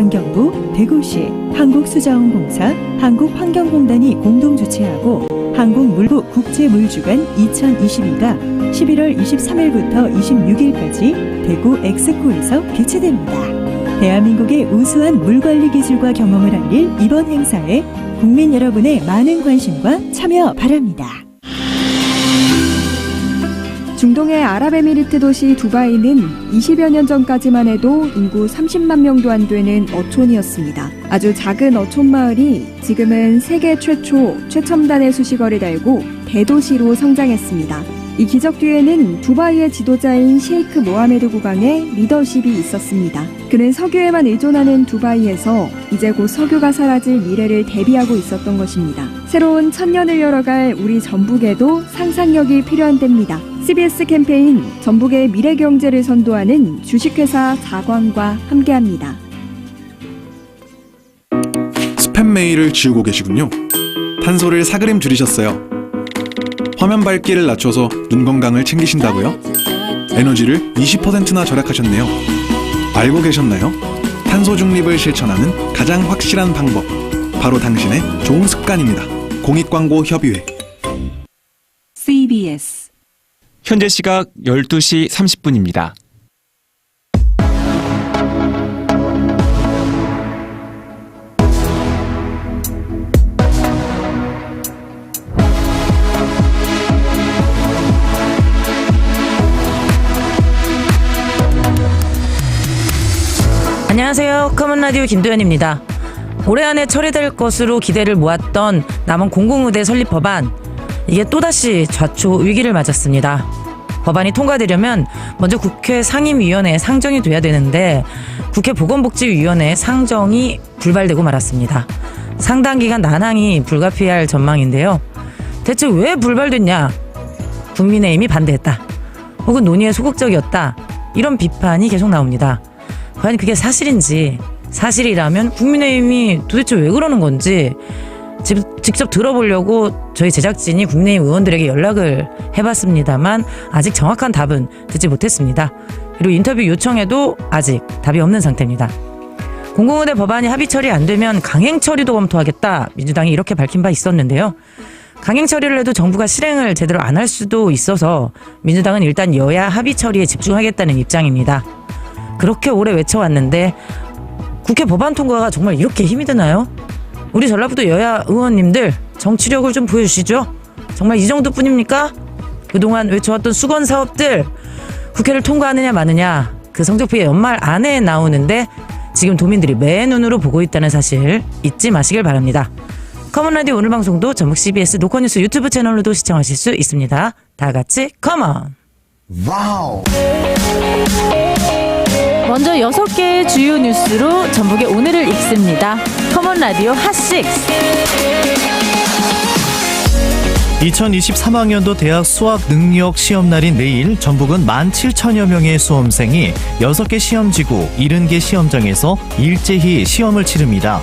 환경부, 대구시, 한국수자원공사, 한국환경공단이 공동 주최하고 한국물부 국제물주간 2022가 11월 23일부터 26일까지 대구 엑스코에서 개최됩니다. 대한민국의 우수한 물관리 기술과 경험을 알릴 이번 행사에 국민 여러분의 많은 관심과 참여 바랍니다. 중동의 아랍에미리트 도시 두바이는 20여 년 전까지만 해도 인구 30만 명도 안 되는 어촌이었습니다. 아주 작은 어촌 마을이 지금은 세계 최초 최첨단의 수식어를 달고 대도시로 성장했습니다. 이 기적 뒤에는 두바이의 지도자인 셰이크 모하메드 국왕의 리더십이 있었습니다. 그는 석유에만 의존하는 두바이에서 이제 곧 석유가 사라질 미래를 대비하고 있었던 것입니다. 새로운 천년을 열어갈 우리 전북에도 상상력이 필요한 때입니다. CBS 캠페인 전북의 미래 경제를 선도하는 주식회사 자광과 함께합니다. 스팸 메일을 지우고 계시군요. 탄소를 사그림 줄이셨어요. 화면 밝기를 낮춰서 눈 건강을 챙기신다고요? 에너지를 20%나 절약하셨네요. 알고 계셨나요? 탄소 중립을 실천하는 가장 확실한 방법. 바로 당신의 좋은 습관입니다. 공익광고 협의회. CBS 현재 시각 12시 30분입니다. 안녕하세요. 커먼 라디오 김도현입니다. 올해 안에 처리될 것으로 기대를 모았던 남원 공공의대 설립 법안 이게 또다시 좌초 위기를 맞았습니다. 법안이 통과되려면 먼저 국회 상임위원회에 상정이 돼야 되는데 국회 보건복지위원회 상정이 불발되고 말았습니다. 상당 기간 난항이 불가피할 전망인데요. 대체 왜 불발됐냐? 국민의힘이 반대했다. 혹은 논의에 소극적이었다. 이런 비판이 계속 나옵니다. 과연 그게 사실인지 사실이라면 국민의힘이 도대체 왜 그러는 건지 직- 직접 들어보려고 저희 제작진이 국민의힘 의원들에게 연락을 해봤습니다만 아직 정확한 답은 듣지 못했습니다. 그리고 인터뷰 요청에도 아직 답이 없는 상태입니다. 공공의대 법안이 합의 처리 안 되면 강행 처리도 검토하겠다 민주당이 이렇게 밝힌 바 있었는데요. 강행 처리를 해도 정부가 실행을 제대로 안 할 수도 있어서 민주당은 일단 여야 합의 처리에 집중하겠다는 입장입니다. 그렇게 오래 외쳐왔는데 국회 법안 통과가 정말 이렇게 힘이 드나요? 우리 전라북도 여야 의원님들 정치력을 좀 보여주시죠. 정말 이 정도뿐입니까? 그동안 외쳐왔던 수건 사업들 국회를 통과하느냐 마느냐 그 성적표에 연말 안에 나오는데 지금 도민들이 맨눈으로 보고 있다는 사실 잊지 마시길 바랍니다. 커먼 라디오 오늘 방송도 전북 CBS 노컷뉴스 유튜브 채널로도 시청하실 수 있습니다. 다 같이 커먼. 먼저 6개의 주요 뉴스로 전북의 오늘을 읽습니다. 커먼 라디오 핫식스. 2023학년도 대학 수학 능력 시험 날인 내일 전북은 17,000여 명의 수험생이 6개 시험지구 70개 시험장에서 일제히 시험을 치릅니다.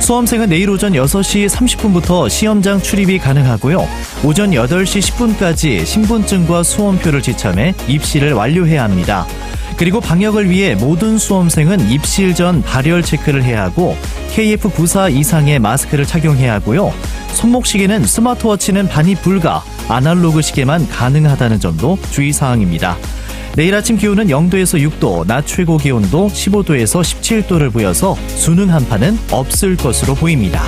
수험생은 내일 오전 6시 30분부터 시험장 출입이 가능하고요. 오전 8시 10분까지 신분증과 수험표를 지참해 입시를 완료해야 합니다. 그리고 방역을 위해 모든 수험생은 입실 전 발열 체크를 해야 하고 KF94 이상의 마스크를 착용해야 하고요. 손목 시계는 스마트워치는 반입 불가, 아날로그 시계만 가능하다는 점도 주의 사항입니다. 내일 아침 기온은 0도에서 6도, 낮 최고 기온도 15도에서 17도를 보여서 수능 한파는 없을 것으로 보입니다.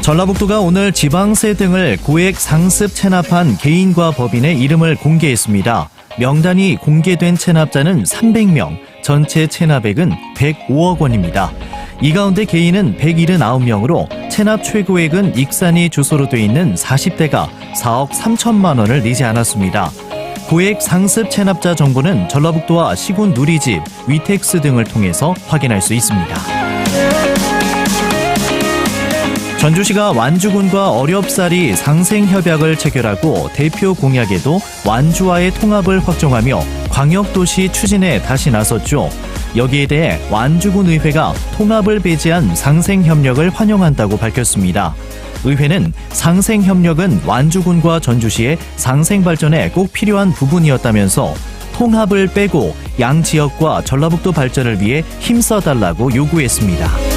전라북도가 오늘 지방세 등을 고액 상습 체납한 개인과 법인의 이름을 공개했습니다. 명단이 공개된 체납자는 300명, 전체 체납액은 105억 원입니다. 이 가운데 개인은 179명으로 체납 최고액은 익산이 주소로 돼 있는 40대가 4억 3천만 원을 내지 않았습니다. 고액 상습 체납자 정보는 전라북도와 시군 누리집, 위텍스 등을 통해서 확인할 수 있습니다. 전주시가 완주군과 어렵사리 상생협약을 체결하고 대표 공약에도 완주와의 통합을 확정하며 광역도시 추진에 다시 나섰죠. 여기에 대해 완주군 의회가 통합을 배제한 상생협력을 환영한다고 밝혔습니다. 의회는 상생협력은 완주군과 전주시의 상생발전에 꼭 필요한 부분이었다면서 통합을 빼고 양 지역과 전라북도 발전을 위해 힘써달라고 요구했습니다.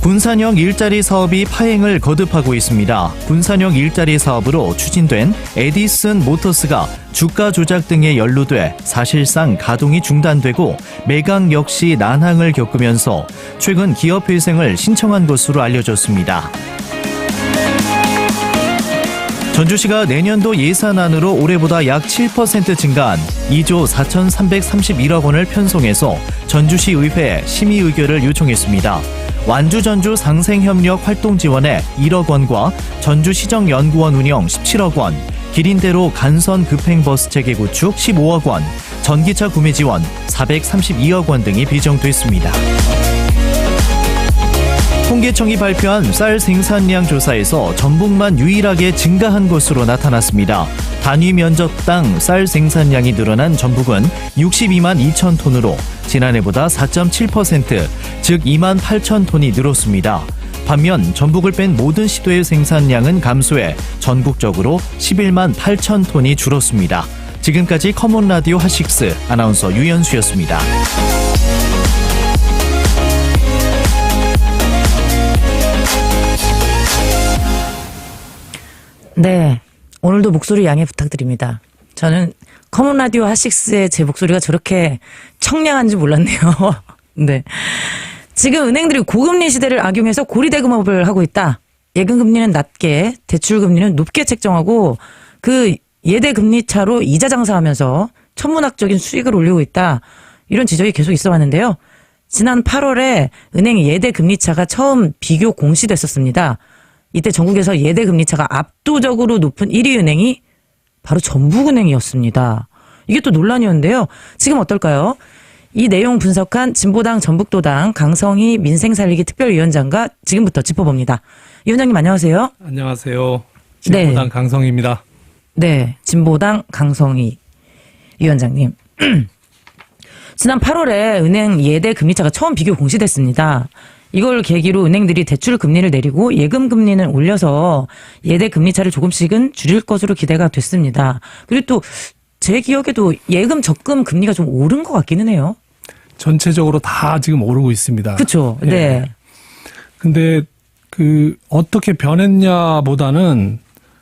군산형 일자리 사업이 파행을 거듭하고 있습니다. 군산형 일자리 사업으로 추진된 에디슨 모터스가 주가 조작 등에 연루돼 사실상 가동이 중단되고 매각 역시 난항을 겪으면서 최근 기업 회생을 신청한 것으로 알려졌습니다. 전주시가 내년도 예산안으로 올해보다 약 7% 증가한 2조 4,331억 원을 편성해서 전주시 의회에 심의 의결을 요청했습니다. 완주 전주 상생협력 활동 지원에 1억 원과 전주시정연구원 운영 17억 원, 기린대로 간선 급행버스 체계 구축 15억 원, 전기차 구매 지원 432억 원 등이 배정됐습니다. 통계청이 발표한 쌀 생산량 조사에서 전북만 유일하게 증가한 것으로 나타났습니다. 단위 면적당 쌀 생산량이 늘어난 전북은 62만 2천 톤으로 지난해보다 4.7%, 즉 2만 8천 톤이 늘었습니다. 반면 전북을 뺀 모든 시도의 생산량은 감소해 전국적으로 11만 8천 톤이 줄었습니다. 지금까지 커먼 라디오 하식스 아나운서 유연수였습니다. 네. 오늘도 목소리 양해 부탁드립니다. 저는 커먼 라디오 핫식스의 제 목소리가 저렇게 청량한지 몰랐네요. 네. 지금 은행들이 고금리 시대를 악용해서 고리대금업을 하고 있다. 예금 금리는 낮게, 대출 금리는 높게 책정하고 그 예대 금리 차로 이자 장사하면서 천문학적인 수익을 올리고 있다. 이런 지적이 계속 있어 왔는데요. 지난 8월에 은행 예대 금리 차가 처음 비교 공시됐었습니다. 이때 전국에서 예대 금리 차가 압도적으로 높은 1위 은행이 바로 전북은행이었습니다. 이게 또 논란이었는데요. 지금 어떨까요? 이 내용 분석한 진보당 전북도당 강성희 민생살리기 특별위원장과 지금부터 짚어봅니다. 위원장님 안녕하세요. 안녕하세요. 네. 진보당 강성입니다. 네, 진보당 강성희 위원장님. 지난 8월에 은행 예대 금리차가 처음 비교 공시됐습니다. 이걸 계기로 은행들이 대출 금리를 내리고 예금 금리는 올려서 예대 금리 차를 조금씩은 줄일 것으로 기대가 됐습니다. 그리고 또 제 기억에도 예금 적금 금리가 좀 오른 것 같기는 해요. 전체적으로 다 지금 오르고 있습니다. 그렇죠. 예. 네. 근데 그 어떻게 변했냐보다는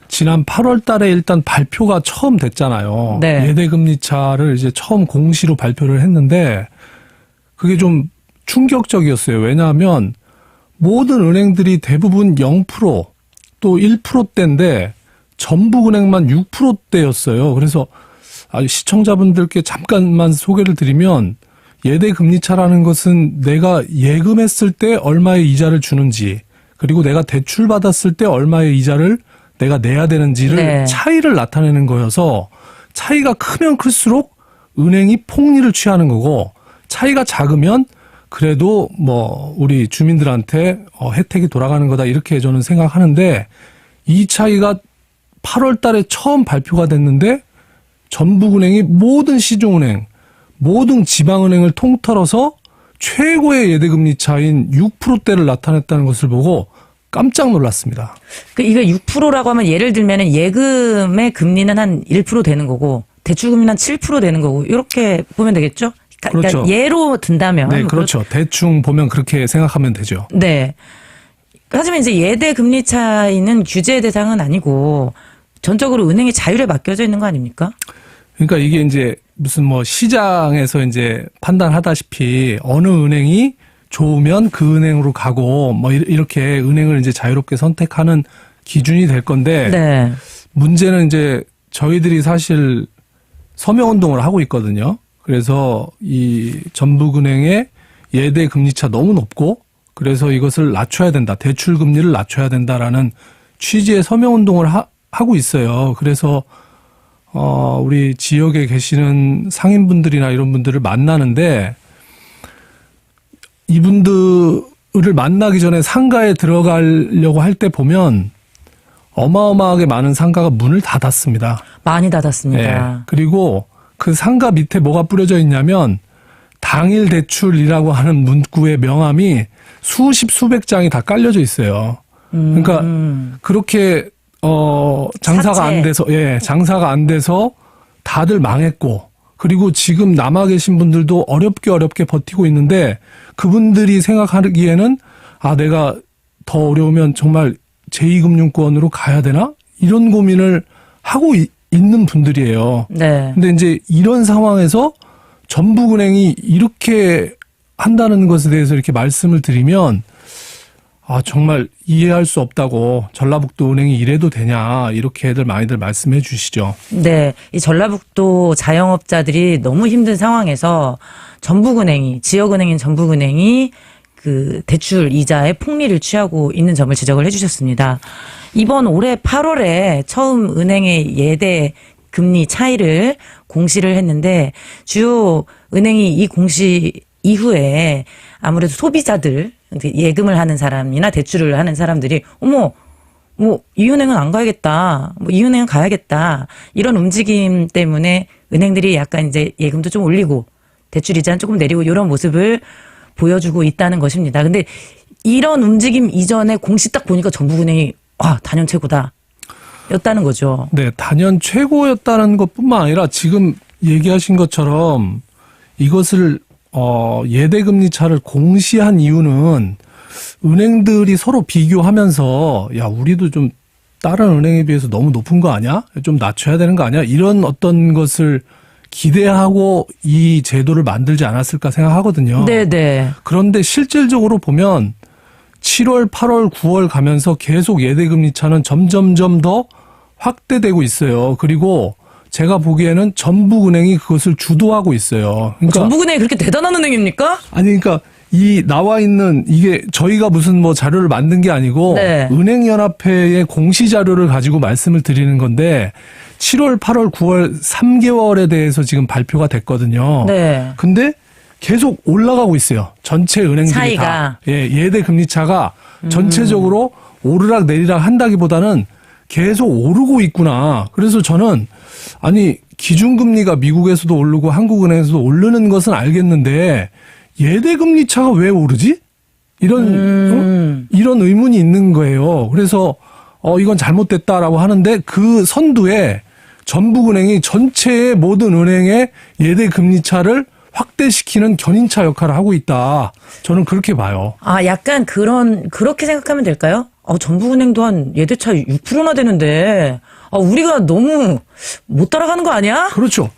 지난 8월 달에 일단 발표가 처음 됐잖아요. 네. 예대 금리 차를 이제 처음 공시로 발표를 했는데 그게 좀 충격적이었어요. 왜냐하면 모든 은행들이 대부분 0%또 1%대인데 전북은행만 6%대였어요. 그래서 아, 시청자분들께 잠깐만 소개를 드리면 예대 금리 차라는 것은 내가 예금했을 때 얼마의 이자를 주는지 그리고 내가 대출 받았을 때 얼마의 이자를 내가 내야 되는지를 네. 차이를 나타내는 거여서 차이가 크면 클수록 은행이 폭리를 취하는 거고 차이가 작으면 그래도 뭐 우리 주민들한테 어, 혜택이 돌아가는 거다 이렇게 저는 생각하는데 이 차이가 8월 달에 처음 발표가 됐는데 전북은행이 모든 시중은행, 모든 지방은행을 통틀어서 최고의 예대금리 차인 6%대를 나타냈다는 것을 보고 깜짝 놀랐습니다. 그 이거 6%라고 하면 예를 들면은 예금의 금리는 한 1% 되는 거고 대출 금리는 한 7% 되는 거고 이렇게 보면 되겠죠? 그러니까 그렇죠. 예로 든다면 네, 그렇죠. 대충 보면 그렇게 생각하면 되죠. 네. 하지만 이제 예대 금리 차이는 규제 대상은 아니고 전적으로 은행의 자율에 맡겨져 있는 거 아닙니까? 그러니까 이게 이제 무슨 뭐 시장에서 이제 판단하다시피 어느 은행이 좋으면 그 은행으로 가고 뭐 이- 이렇게 은행을 이제 자유롭게 선택하는 기준이 될 건데 네. 문제는 이제 저희들이 사실 서명 운동을 하고 있거든요. 그래서 이 전북은행의 예대 금리차 너무 높고 그래서 이것을 낮춰야 된다. 대출 금리를 낮춰야 된다라는 취지의 서명 운동을 하, 하고 있어요. 그래서 어 우리 지역에 계시는 상인분들이나 이런 분들을 만나는데 이분들을 만나기 전에 상가에 들어가려고 할 때 보면 어마어마하게 많은 상가가 문을 닫았습니다. 많이 닫았습니다. 예. 그리고 그 상가 밑에 뭐가 뿌려져 있냐면 당일 대출이라고 하는 문구의 명함이 수십 수백 장이 다 깔려져 있어요. 그러니까 음. 그렇게 어 장사가 사채. 안 돼서 예 장사가 안 돼서 다들 망했고 그리고 지금 남아 계신 분들도 어렵게 어렵게 버티고 있는데 그분들이 생각하기에는 아 내가 더 어려우면 정말 제2금융권으로 가야 되나 이런 고민을 하고 이- 있는 분들이에요. 네. 근데 이제 이런 상황에서 전북은행이 이렇게 한다는 것에 대해서 이렇게 말씀을 드리면 아 정말 이해할 수 없다고 전라북도 은행이 이래도 되냐 이렇게들 많이들 말씀해 주시죠. 네, 이 전라북도 자영업자들이 너무 힘든 상황에서 전북은행이 지역은행인 전북은행이 그 대출 이자의 폭리를 취하고 있는 점을 지적을 해주셨습니다. 이번 올해 8월에 처음 은행의 예대 금리 차이를 공시를 했는데 주요 은행이 이 공시 이후에 아무래도 소비자들 예금을 하는 사람이나 대출을 하는 사람들이 어머 뭐 이 은행은 안 가야겠다. 뭐 이 은행은 가야겠다. 이런 움직임 때문에 은행들이 약간 이제 예금도 좀 올리고 대출 이자는 조금 내리고 이런 모습을 보여주고 있다는 것입니다. 근데 이런 움직임 이전에 공시 딱 보니까 전북은행이 와 단연 최고다. 였다는 거죠. 네, 단연 최고였다는 것뿐만 아니라 지금 얘기하신 것처럼 이것을 어 예대 금리 차를 공시한 이유는 은행들이 서로 비교하면서 야 우리도 좀 다른 은행에 비해서 너무 높은 거 아니야? 좀 낮춰야 되는 거 아니야? 이런 어떤 것을 기대하고 이 제도를 만들지 않았을까 생각하거든요. 네네. 그런데 실질적으로 보면 7월, 8월, 9월 가면서 계속 예대금리 차는 점점점 더 확대되고 있어요. 그리고 제가 보기에는 전북은행이 그것을 주도하고 있어요. 그러니까 전북은행이 그렇게 대단한 은행입니까? 아니 그러니까 이 나와 있는 이게 저희가 무슨 뭐 자료를 만든 게 아니고 네. 은행연합회의 공시 자료를 가지고 말씀을 드리는 건데 7월, 8월, 9월 3개월에 대해서 지금 발표가 됐거든요. 네. 근데 계속 올라가고 있어요. 전체 은행들이 차이가. 다. 예, 예대 금리 차가 전체적으로 오르락 내리락 한다기보다는 계속 오르고 있구나. 그래서 저는 아니 기준금리가 미국에서도 오르고 한국은행에서도 오르는 것은 알겠는데 예대 금리 차가 왜 오르지? 이런 어? 이런 의문이 있는 거예요. 그래서 어 이건 잘못됐다라고 하는데 그 선두에 전북은행이 전체의 모든 은행의 예대 금리 차를 확대시키는 견인차 역할을 하고 있다. 저는 그렇게 봐요. 아, 약간 그런, 그렇게 생각하면 될까요? 어, 전북은행도 한 예대차 6%나 되는데, 아, 우리가 너무 못 따라가는 거 아니야? 그렇죠.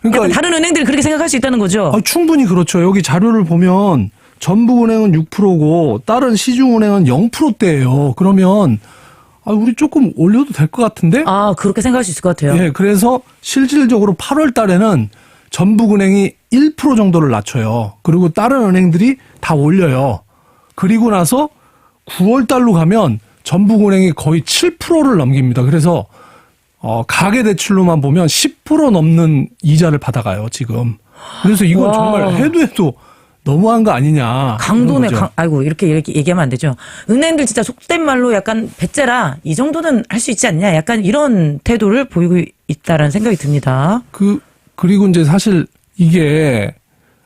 그러니까 다른 은행들이 그렇게 생각할 수 있다는 거죠? 아, 충분히 그렇죠. 여기 자료를 보면 전북은행은 6%고 다른 시중은행은 0%대예요. 그러면 아, 우리 조금 올려도 될 것 같은데? 아, 그렇게 생각할 수 있을 것 같아요. 예, 그래서 실질적으로 8월 달에는 전북은행이 1% 정도를 낮춰요. 그리고 다른 은행들이 다 올려요. 그리고 나서 9월 달로 가면 전북은행이 거의 7%를 넘깁니다. 그래서 어, 가계 대출로만 보면 10% 넘는 이자를 받아가요, 지금. 그래서 이건 와. 정말 해도 해도 너무한 거 아니냐. 강도네. 강, 아이고, 이렇게, 이렇게 얘기하면 안 되죠. 은행들 진짜 속된 말로 약간 배째라, 이 정도는 할 수 있지 않냐. 약간 이런 태도를 보이고 있다라는 생각이 듭니다. 그 그리고 이제 사실 이게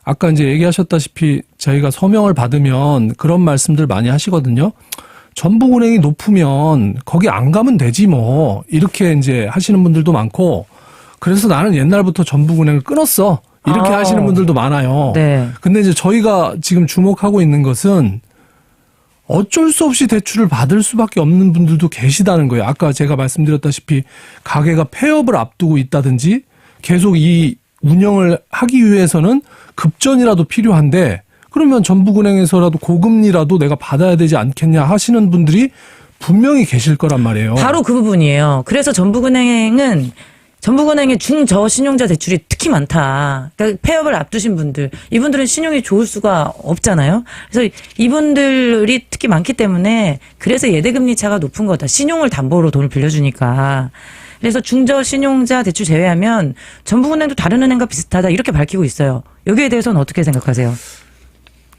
아까 이제 얘기하셨다시피 저희가 서명을 받으면 그런 말씀들 많이 하시거든요. 전북은행이 높으면 거기 안 가면 되지 뭐 이렇게 이제 하시는 분들도 많고 그래서 나는 옛날부터 전북은행을 끊었어 이렇게 아. 하시는 분들도 많아요. 네. 근데 이제 저희가 지금 주목하고 있는 것은 어쩔 수 없이 대출을 받을 수밖에 없는 분들도 계시다는 거예요. 아까 제가 말씀드렸다시피 가게가 폐업을 앞두고 있다든지 계속 이 운영을 하기 위해서는 급전이라도 필요한데 그러면 전북은행에서라도 고금리라도 내가 받아야 되지 않겠냐 하시는 분들이 분명히 계실 거란 말이에요. 바로 그 부분이에요. 그래서 전북은행은 전북은행의 중저 신용자 대출이 특히 많다. 그러니까 폐업을 앞두신 분들, 이분들은 신용이 좋을 수가 없잖아요. 그래서 이분들이 특히 많기 때문에 그래서 예대금리 차가 높은 거다. 신용을 담보로 돈을 빌려주니까. 그래서 중저 신용자 대출 제외하면 전북은행도 다른 은행과 비슷하다 이렇게 밝히고 있어요. 여기에 대해서는 어떻게 생각하세요?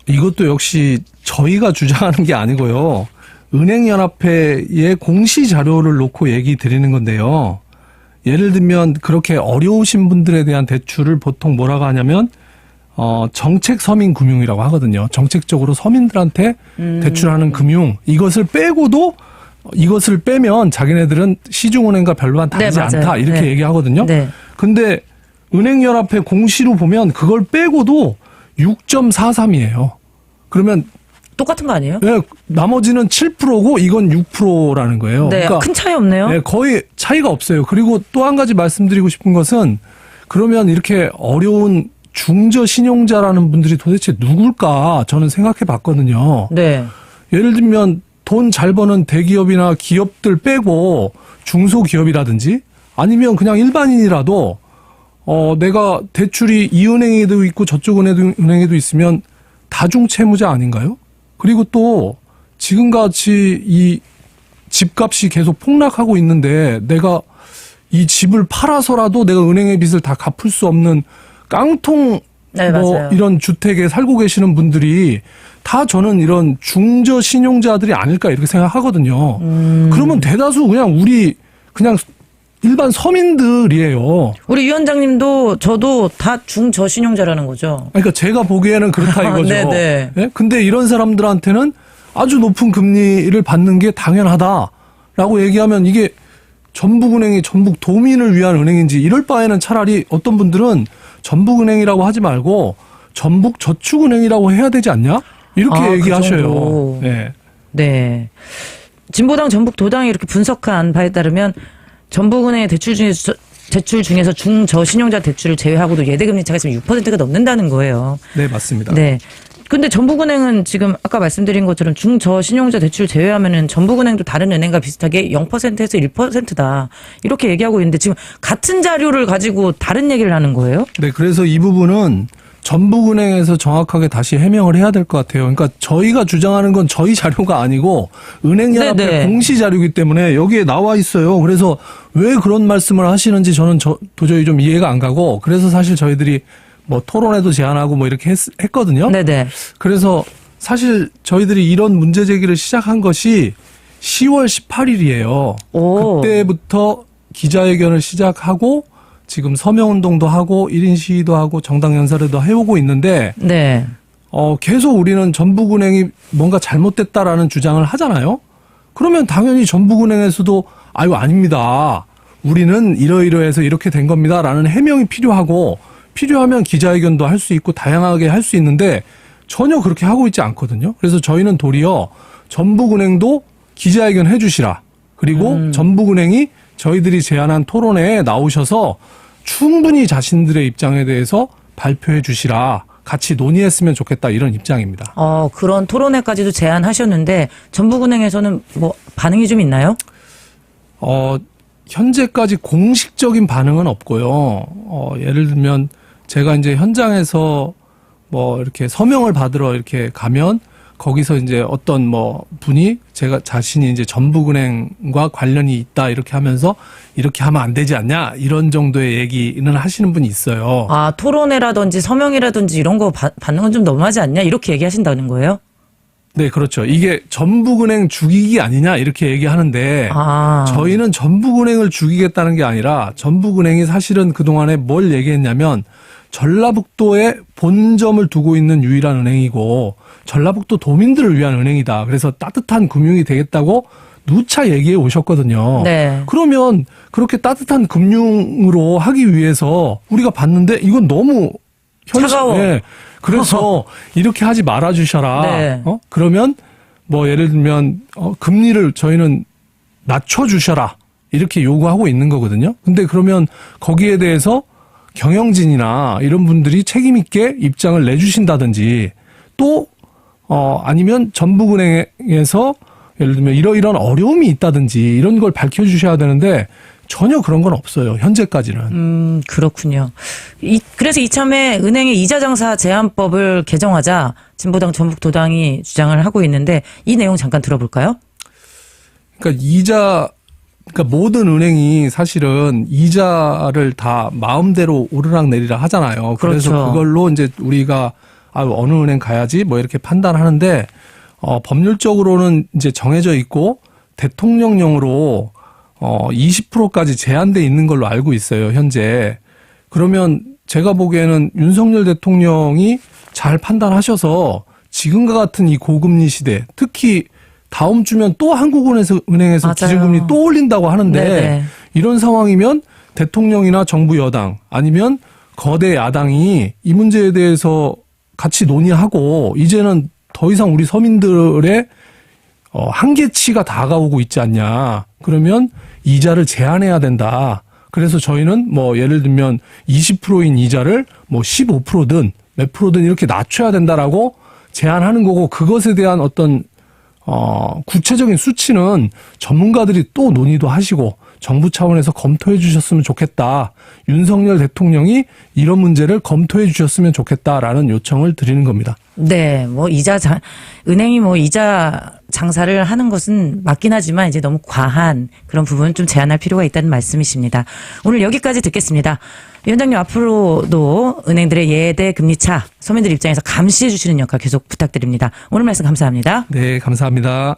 이것도 역시 저희가 주장하는 게 아니고요. 은행연합회의 공시 자료를 놓고 얘기 드리는 건데요. 예를 들면 그렇게 어려우신 분들에 대한 대출을 보통 뭐라고 하냐면 어 정책 서민 금융이라고 하거든요. 정책적으로 서민들한테 대출하는 금융 이것을 빼고도 이것을 빼면 자기네들은 시중은행과 별반 다르지 네. 않다 이렇게 네. 얘기하거든요. 네. 근데 은행연합회 공시로 보면 그걸 빼고도 6.43이에요. 그러면 똑같은 거 아니에요? 예, 나머지는 7%고 이건 6%라는 거예요. 네, 그러니까 큰 차이 없네요. 네, 거의 차이가 없어요. 그리고 또 한 가지 말씀드리고 싶은 것은 그러면 이렇게 어려운 중저 신용자라는 분들이 도대체 누굴까 저는 생각해 봤거든요. 네. 예를 들면 돈 잘 버는 대기업이나 기업들 빼고 중소기업이라든지 아니면 그냥 일반인이라도 어 내가 대출이 이 은행에도 있고 저쪽 은행에도, 있으면 다중 채무자 아닌가요? 그리고 또 지금 같이 이 집값이 계속 폭락하고 있는데 내가 이 집을 팔아서라도 내가 은행의 빚을 다 갚을 수 없는 깡통 네, 뭐 맞아요. 이런 주택에 살고 계시는 분들이 다 저는 이런 중저 신용자들이 아닐까 이렇게 생각하거든요. 음. 그러면 대다수 그냥 우리 그냥 일반 서민들이에요. 우리 위원장님도 저도 다 중저신용자라는 거죠. 그러니까 제가 보기에는 그렇다 이거죠. 네네. 예? 근데 이런 사람들한테는 아주 높은 금리를 받는 게 당연하다라고 얘기하면 이게 전북은행이 전북 도민을 위한 은행인지 이럴 바에는 차라리 어떤 분들은 전북은행이라고 하지 말고 전북 저축은행이라고 해야 되지 않냐? 이렇게 아, 그 얘기하셔요. 정도. 네. 네. 진보당 전북 도당이 이렇게 분석한 바에 따르면 전북은행의 대출 중에서 대출 중에서 중저 신용자 대출을 제외하고도 예대금리 차가 지금 6%가 넘는다는 거예요. 네, 맞습니다. 네. 근데 전북은행은 지금 아까 말씀드린 것처럼 중저 신용자 대출 제외하면은 전북은행도 다른 은행과 비슷하게 0%에서 1%다. 이렇게 얘기하고 있는데 지금 같은 자료를 가지고 다른 얘기를 하는 거예요? 네, 그래서 이 부분은 전북은행에서 정확하게 다시 해명을 해야 될 것 같아요. 그러니까 저희가 주장하는 건 저희 자료가 아니고 은행연합회 네네. 공시 자료이기 때문에 여기에 나와 있어요. 그래서 왜 그런 말씀을 하시는지 저는 저, 도저히 좀 이해가 안 가고 그래서 사실 저희들이 뭐 토론회도 제안하고 뭐 이렇게 했, 했거든요. 네네. 그래서 사실 저희들이 이런 문제 제기를 시작한 것이 10월 18일이에요. 오. 그때부터 기자회견을 시작하고 지금 서명운동도 하고 1인 시위도 하고 정당 연설회도 해오고 있는데 네. 어, 계속 우리는 전북은행이 뭔가 잘못됐다라는 주장을 하잖아요. 그러면 당연히 전북은행에서도 아유 아닙니다. 우리는 이러이러해서 이렇게 된 겁니다라는 해명이 필요하고 필요하면 기자회견도 할 수 있고 다양하게 할 수 있는데 전혀 그렇게 하고 있지 않거든요. 그래서 저희는 도리어 전북은행도 기자회견 해주시라. 그리고 전북은행이 저희들이 제안한 토론회에 나오셔서 충분히 자신들의 입장에 대해서 발표해 주시라. 같이 논의했으면 좋겠다 이런 입장입니다. 어, 그런 토론회까지도 제안하셨는데 전북은행에서는 뭐 반응이 좀 있나요? 어, 현재까지 공식적인 반응은 없고요. 어, 예를 들면 제가 이제 현장에서 뭐 이렇게 서명을 받으러 이렇게 가면 거기서 이제 어떤 뭐 분이 제가 자신이 이제 전북은행과 관련이 있다 이렇게 하면서 이렇게 하면 안 되지 않냐 이런 정도의 얘기는 하시는 분이 있어요. 아, 토론회라든지 서명이라든지 이런 거 받- 받는 건 좀 너무하지 않냐? 이렇게 얘기하신다는 거예요? 네, 그렇죠. 이게 전북은행 죽이기 아니냐 이렇게 얘기하는데 아. 저희는 전북은행을 죽이겠다는 게 아니라 전북은행이 사실은 그동안에 뭘 얘기했냐면 전라북도에 본점을 두고 있는 유일한 은행이고 전라북도 도민들을 위한 은행이다. 그래서 따뜻한 금융이 되겠다고 누차 얘기해 오셨거든요. 네. 그러면 그렇게 따뜻한 금융으로 하기 위해서 우리가 봤는데 이건 너무 차가워. 예. 그래서 이렇게 하지 말아 주셔라. 네. 어? 그러면 뭐 예를 들면 어, 금리를 저희는 낮춰 주셔라. 이렇게 요구하고 있는 거거든요. 근데 그러면 거기에 대해서 경영진이나 이런 분들이 책임 있게 입장을 내주신다든지 또 어, 아니면 전북은행에서 예를 들면 이러 이런 어려움이 있다든지 이런 걸 밝혀주셔야 되는데 전혀 그런 건 없어요. 현재까지는. 음, 그렇군요. 이, 그래서 이참에 은행의 이자 장사 제한법을 개정하자 진보당 전북도당이 주장을 하고 있는데 이 내용 잠깐 들어볼까요? 그러니까 이자 그러니까 모든 은행이 사실은 이자를 다 마음대로 오르락 내리락 하잖아요. 그래서 그렇죠. 그걸로 이제 우리가 아 어느 은행 가야지 뭐 이렇게 판단하는데 어 법률적으로는 이제 정해져 있고 대통령령으로 어 20%까지 제한돼 있는 걸로 알고 있어요, 현재. 그러면 제가 보기에는 윤석열 대통령이 잘 판단하셔서 지금과 같은 이 고금리 시대, 특히 다음 주면 또 한국은행에서 은행에서. 기준금리 또 올린다고 하는데 네네. 이런 상황이면 대통령이나 정부 여당 아니면 거대 야당이 이 문제에 대해서 같이 논의하고 이제는 더 이상 우리 서민들의 어, 한계치가 다가오고 있지 않냐. 그러면 이자를 제한해야 된다. 그래서 저희는 뭐 예를 들면 20%인 이자를 뭐 15%든 몇 프로든 이렇게 낮춰야 된다라고 제한하는 거고 그것에 대한 어떤 어, 구체적인 수치는 전문가들이 또 논의도 하시고 정부 차원에서 검토해 주셨으면 좋겠다. 윤석열 대통령이 이런 문제를 검토해 주셨으면 좋겠다라는 요청을 드리는 겁니다. 네, 뭐 이자 장, 은행이 뭐 이자 장사를 하는 것은 맞긴 하지만 이제 너무 과한 그런 부분은 좀 제한할 필요가 있다는 말씀이십니다. 오늘 여기까지 듣겠습니다. 위원장님 앞으로도 은행들의 예대 금리 차 서민들 입장에서 감시해 주시는 역할 계속 부탁드립니다. 오늘 말씀 감사합니다. 네, 감사합니다.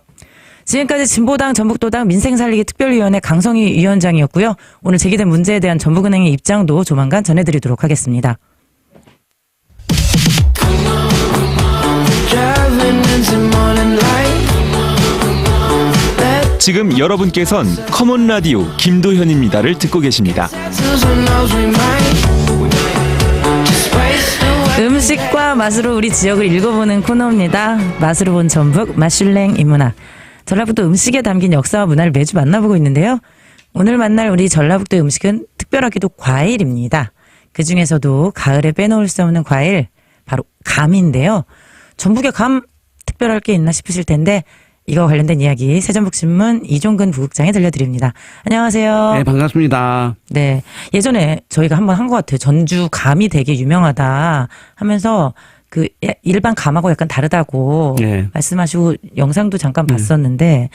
지금까지 진보당 전북도당 민생살리기 특별위원회 강성희 위원장이었고요. 오늘 제기된 문제에 대한 전북은행의 입장도 조만간 전해드리도록 하겠습니다. 지금 여러분께선 커먼 라디오 김도현입니다를 듣고 계십니다. 음식과 맛으로 우리 지역을 읽어보는 코너입니다. 맛으로 본 전북 맛슐랭 인문학. 전라북도 음식에 담긴 역사와 문화를 매주 만나보고 있는데요. 오늘 만날 우리 전라북도의 음식은 특별하게도 과일입니다. 그 중에서도 가을에 빼놓을 수 없는 과일, 바로 감인데요. 전북의 감 특별할 게 있나 싶으실 텐데 이거 관련된 이야기 세전북신문 이종근 부국장에 들려드립니다. 안녕하세요. 네, 반갑습니다. 네. 예전에 저희가 한번 한 것 같아요. 전주 감이 되게 유명하다 하면서 그 예- 일반 감하고 약간 다르다고 네. 말씀하시고 영상도 잠깐 봤었는데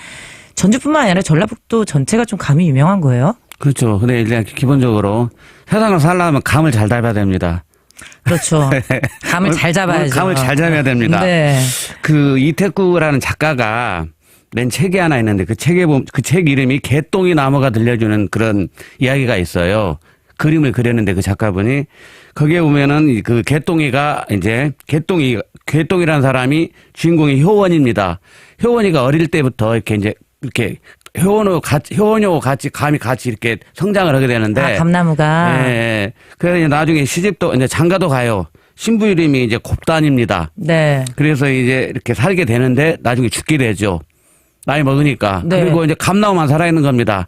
전주뿐만 아니라 전라북도 전체가 좀 감이 유명한 거예요. 그렇죠. 근데 일단 기본적으로 세상을 살려면 감을 잘 잡아야 됩니다. 그렇죠. 감을 잘 잡아야죠. 감을 잘 잡아야 됩니다. 네. 그 이태구라는 작가가 낸 책이 하나 있는데 그 책에 보면 그 책 이름이 개똥이 나무가 들려주는 그런 이야기가 있어요. 그림을 그렸는데 그 작가분이 거기에 보면은 그 개똥이가 이제 개똥이 개똥이라는 사람이 주인공이 효원입니다. 효원이가 어릴 때부터 이렇게 이제 이렇게 효원하고 같이 효원하고 같이 감이 같이 이렇게 성장을 하게 되는데 아, 감나무가. 예, 예. 그래서 이제 나중에 시집도 이제 장가도 가요. 신부 이름이 이제 곱단입니다. 네. 그래서 이제 이렇게 살게 되는데 나중에 죽게 되죠. 나이 먹으니까. 네. 그리고 이제 감나무만 살아 있는 겁니다.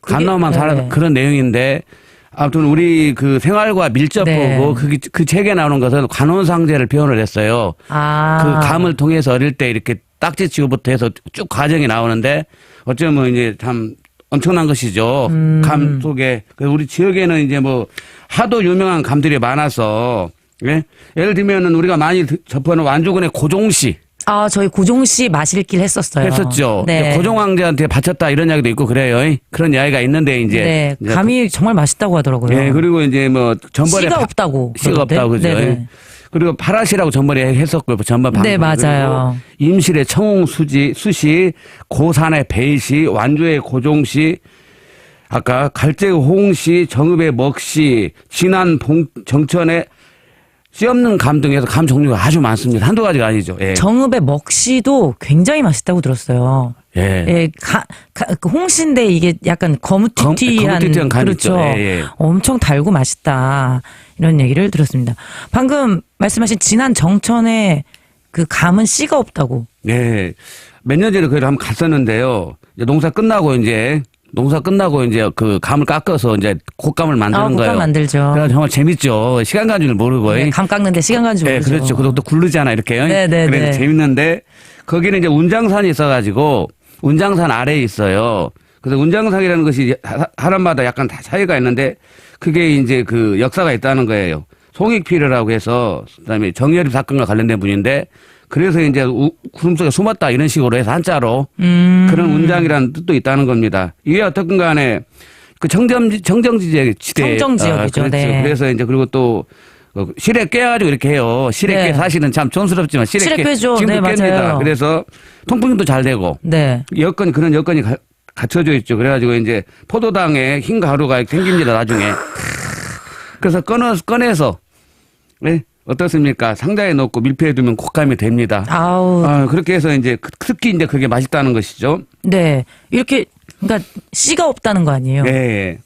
그게- 감나무만 살아 네. 그런 내용인데 아무튼 우리 그 생활과 밀접하고 네. 그, 그 책에 나오는 것은 관혼상제를 표현을 했어요. 아. 그 감을 통해서 어릴 때 이렇게 딱지 치고부터 해서 쭉 과정이 나오는데 어쩌면 이제 참 엄청난 것이죠. 음. 감 속에 그래서 우리 지역에는 이제 뭐 하도 유명한 감들이 많아서 예? 예를 들면은 우리가 많이 드- 접하는 완주군의 고종씨 아, 저희 고종 씨 마실길 했었어요. 했었죠. 네. 고종 황제한테 바쳤다 이런 이야기도 있고 그래요. 그런 이야기가 있는데 이제 네. 이제 감이 정말 맛있다고 하더라고요. 예, 그리고 이제 뭐 전번에 파- 없다고. 씨가 그러던데? 없다고 그죠. 네네. 예. 그리고 파라시라고 전번에 했었고요. 전번 방송. 네, 맞아요. 임실의 청홍 수지 수시, 고산의 베이시, 완주의 고종시, 아까 갈제 홍시, 정읍의 먹시, 진안 봉 정천의 씨 없는 감 등에서 감 종류가 아주 많습니다. 한두 가지가 아니죠. 예. 정읍의 먹씨도 굉장히 맛있다고 들었어요. 예. 예, 가, 가, 그 홍시인데 이게 약간 거무튀튀한 감이 그렇죠. 있죠. 예, 예. 엄청 달고 맛있다 이런 얘기를 들었습니다. 방금 말씀하신 진안 정천에 그 감은 씨가 없다고. 네. 몇 년 전에 거기를 한번 갔었는데요. 이제 농사 끝나고 이제 농사 끝나고 이제 그 감을 깎아서 이제 곶감을 만드는 아, 거예요. 곶감 만들죠. 그래서 정말 재밌죠. 시간 가는 줄 모르고. 네, 감 깎는데 시간 가는 줄 네, 모르죠. 그렇죠. 그것도 굴르잖아, 이렇게. 네, 네, 그래서 네. 재밌는데, 거기는 이제 운장산이 있어가지고, 운장산 아래에 있어요. 그래서 운장산이라는 것이 하- 사람마다 약간 다 차이가 있는데, 그게 이제 그 역사가 있다는 거예요. 송익필이라고 해서, 그 다음에 정여립 사건과 관련된 분인데, 그래서 이제 우- 구름 속에 숨었다 이런 식으로 해서 한자로 음. 그런 운장이라는 뜻도 있다는 겁니다. 이게 어떻든 간에 그 청정 청정지대 지대 청정지역이죠. 아, 그렇죠. 네. 그래서 이제 그리고 또 어, 실에 깨가지고 이렇게 해요. 실에 네. 깨 사실은 참 촌스럽지만 실에, 실에 깨 꿰죠. 지금도 네, 깹니다. 맞아요. 그래서 통풍도 잘 되고 네. 여건 그런 여건이 가- 갖춰져 있죠. 그래가지고 이제 포도당에 흰 가루가 생깁니다. 나중에 그래서 꺼내 꺼내서 네? 어떻습니까? 상자에 넣고 밀폐해 두면 곶감이 됩니다. 아우. 아, 그렇게 해서 이제 그- 특히 이제 그게 맛있다는 것이죠. 네. 이렇게 그러니까 씨가 없다는 거 아니에요. 예.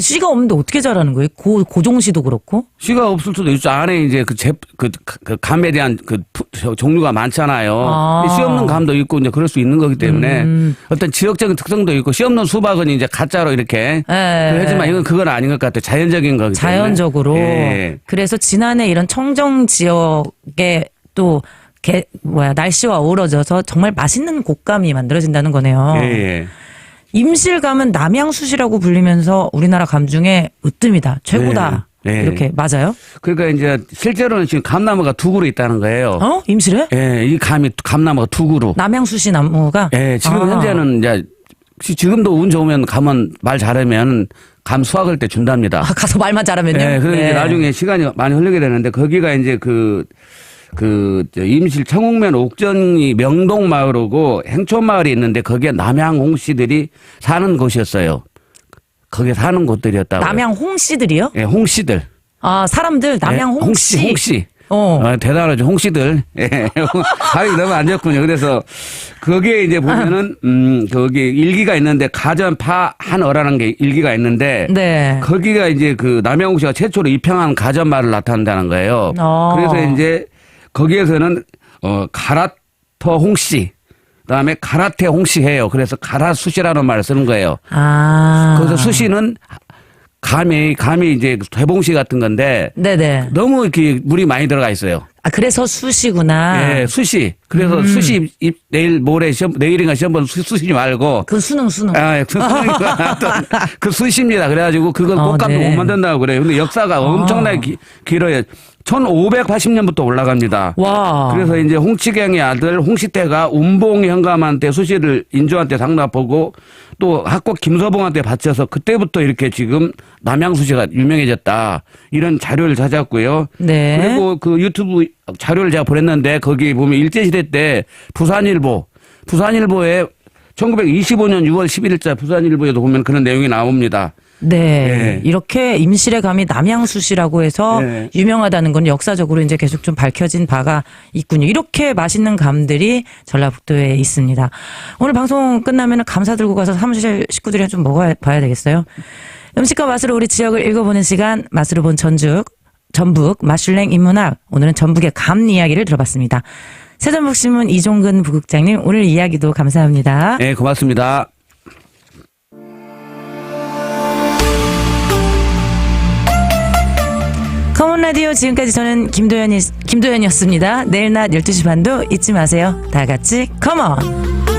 씨가 없는데 어떻게 자라는 거예요? 고, 고종 씨도 그렇고. 씨가 없을 수도 있죠. 안에 이제 그 제, 그, 그 감에 대한 그 푸- 저- 종류가 많잖아요. 아. 씨 없는 감도 있고 이제 그럴 수 있는 거기 때문에 음. 어떤 지역적인 특성도 있고 씨 없는 수박은 이제 가짜로 이렇게 예. 하지만 이건 그건 아닌 것 같아요. 자연적인 거기 때문에. 자연적으로. 예. 그래서 지난해 이런 청정 지역에 또 개, 뭐야, 날씨와 어우러져서 정말 맛있는 곶감이 만들어진다는 거네요. 예, 예. 임실감은 남양수시라고 불리면서 우리나라 감 중에 으뜸이다. 최고다. 네. 네. 이렇게 맞아요? 그러니까 이제 실제로는 지금 감나무가 두 그루 있다는 거예요. 어? 임실에? 예, 이 감이 감나무가 두 그루. 남양수시 나무가? 예, 지금 아. 현재는 이제 시- 지금도 운 좋으면 감은 말 잘하면 감 수확할 때 준답니다. 아, 가서 말만 잘하면요? 예, 그래서 네. 이제 나중에 시간이 많이 흐르게 되는데 거기가 이제 그, 그, 저 임실 청국면 옥전이 명동 마을이고 행촌 마을이 있는데 거기에 남양 홍씨들이 사는 곳이었어요. 거기에 사는 곳들이었다고. 남양 홍씨들이요? 예, 홍씨들. 아, 사람들 남양 예, 홍씨. 홍씨. 홍씨. 어. 아, 대단하죠. 홍씨들. 예. 발이 너무 안 좋군요. 그래서 거기에 이제 보면은, 음, 거기 일기가 있는데 가전 파 한 어라는 게 일기가 있는데 네. 거기가 이제 그 남양홍 씨가 최초로 입향한 가전 말을 나타낸다는 거예요. 어. 그래서 이제 거기에서는 어 가라터 홍씨 그다음에 가라테 홍씨 해요. 그래서 가라수시라는 말을 쓰는 거예요. 아. 거기서 수시는 감이 감이 이제 대봉씨 같은 건데 네네. 너무 이렇게 물이 많이 들어가 있어요. 아, 그래서 수시구나. 예, 수시. 그래서 음. 수시 입- 내일 모레 시험 내일인가 시험 보는 수, 수시 말고 그 수능, 수능. 아, 예, 그, 그 수시입니다. 그래가지고 그걸 어, 꽃감도 네. 못 만든다고 그래요. 근데 역사가 엄청나게 기- 길어요. 1580년부터 올라갑니다. 와. 그래서 이제 홍치경의 아들 홍시태가 운봉 현감한테 수시를 인조한테 상납하고 또 학곡 김서봉한테 바쳐서 그때부터 이렇게 지금 남양수시가 유명해졌다. 이런 자료를 찾았고요. 네. 그리고 그 유튜브 자료를 제가 보냈는데 거기 보면 일제시대 때 부산일보, 부산일보에 1925년 6월 11일자 부산일보에도 보면 그런 내용이 나옵니다. 네. 네. 이렇게 임실의 감이 남양수시라고 해서 네. 유명하다는 건 역사적으로 이제 계속 좀 밝혀진 바가 있군요. 이렇게 맛있는 감들이 전라북도에 있습니다. 오늘 방송 끝나면 감사 들고 가서 사무실 식구들이랑 좀 먹어 봐야 되겠어요. 음식과 맛으로 우리 지역을 읽어보는 시간, 맛으로 본 전죽, 전북, 마슐랭 인문학. 오늘은 전북의 감 이야기를 들어봤습니다. 세전북신문 이종근 부국장님, 오늘 이야기도 감사합니다. 네, 고맙습니다. 라디오 지금까지 저는 김도현이, 김도현이었습니다. 내일 낮 12시 반도 잊지 마세요. 다 같이 커먼!